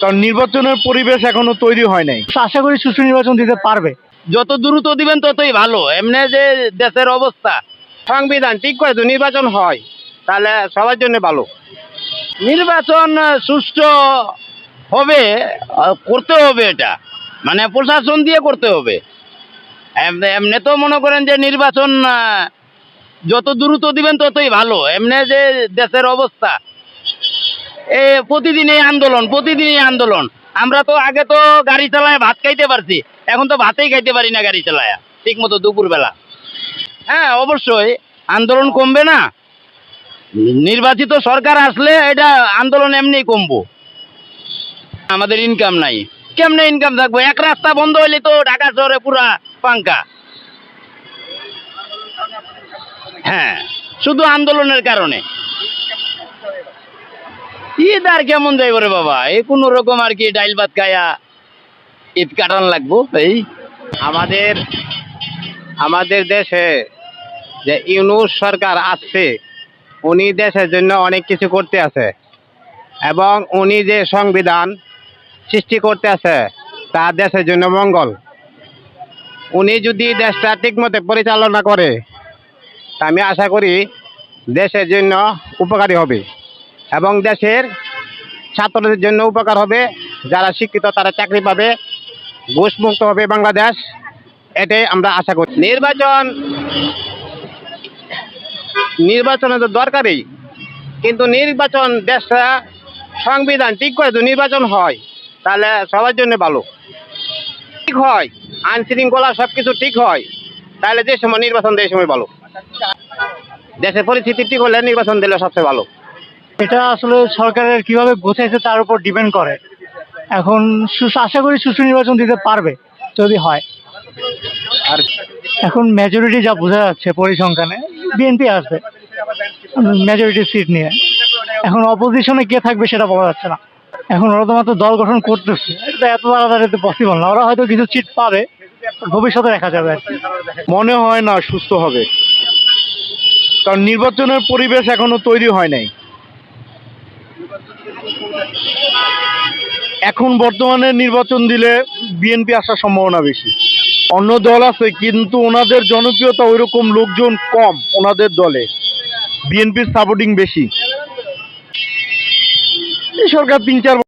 কারণ নির্বাচনের পরিবেশ এখনও তৈরি হয় নাই। আশা করি সুষ্ঠু নির্বাচন দিতে পারবে। যত দ্রুত দিবেন ততই ভালো। এমনি যে দেশের অবস্থা সংবিধান ঠিক করে তো নির্বাচন হয় তাহলে সবার জন্য ভালো। নির্বাচন সুষ্ঠু হবে করতে হবে এটা। মানে প্রশাসন দিয়ে করতে হবে। এম- এমনি তো মনে করেন যে নির্বাচন আহ, যত দ্রুত দিবেন ততই ভালো। এমনি যে দেশের অবস্থা এ প্রতিদিনই আন্দোলন প্রতিদিনই আন্দোলন। আমরা তো আগে তো গাড়ি চালায় ভাত খাইতে পারছি, এখন তো ভাতেই খাইতে পারি না গাড়ি চালায় ঠিক মতো দুপুরবেলা। হ্যাঁ অবশ্যই, আন্দোলন কমবে না। নির্বাচিত সরকার আসলে এটা আন্দোলন এমনি কমবো। আমাদের ইনকাম নাই। কেমনে ইনকাম থাকব? এক রাস্তা বন্ধ হইলে তো ঢাকা শহরে পুরা পাঙ্কা হ্যাঁ শুধু আন্দোলনের কারণে। আর কেমন যাইব রে বাবা? এই কোন রকম আর কি ডাইল ভাত খায়া ঈদ কাটান লাগবো? এই আমাদের আমাদের দেশে যে ইউনুস সরকার আসছে, উনি দেশের জন্য অনেক কিছু করতে আছে এবং উনি যে সংবিধান সৃষ্টি করতে আছে, তা দেশের জন্য মঙ্গল। উনি যদি দেশটা ঠিক ঠিকমতো পরিচালনা করে, তা আমি আশা করি দেশের জন্য উপকারী হবে এবং দেশের ছাত্রদের জন্য উপকার হবে। যারা শিক্ষিত, তারা চাকরি পাবে। ঘুষমুক্ত হবে বাংলাদেশ। এটাই আমরা আশা করি নির্বাচন, নির্বাচনে তো দরকারই কিন্তু নির্বাচন দেশটা সংবিধান ঠিক করে তো নির্বাচন হয়, তাহলে সবার জন্য ভালো। ঠিক হয় আইন শৃঙ্খলা সব কিছু ঠিক হয়, তাহলে যে সময় নির্বাচন দেয় সময় ভালো। দেশের পরিস্থিতি ঠিক হলে নির্বাচন দিলে সবচেয়ে ভালো। এটা আসলে সরকারের কীভাবে গোছাইছে তার উপর ডিপেন্ড করে। এখন আশা করি সুষ্ঠু নির্বাচন দিতে পারবে যদি হয়। আর এখন মেজরিটি যা বোঝা যাচ্ছে পরিসংখ্যানে বিএনপি আসবে মেজরিটি সিট নিয়ে। এখন অপোজিশনে কে থাকবে সেটা বলা যাচ্ছে না। এখন ওরা তো মাত্র দল গঠন করতেছে এটা এত তাড়াতাড়ি তো পসিবল না। ওরা হয়তো কিছু সিট পাবে ভবিষ্যতে দেখা যাবে আর কি। মনে হয় না সুস্থ হবে। কারণ নির্বাচনের পরিবেশ এখনও তৈরি হয় নাই। এখন বর্তমানে নির্বাচন দিলে বিএনপি আসার সম্ভাবনা বেশি। অন্য দল আছে, কিন্তু ওনাদের জনপ্রিয়তা ওইরকম লোকজন কম ওনাদের দলে। বিএনপির সাপোর্টিং বেশি। এই সরকার তিন, চার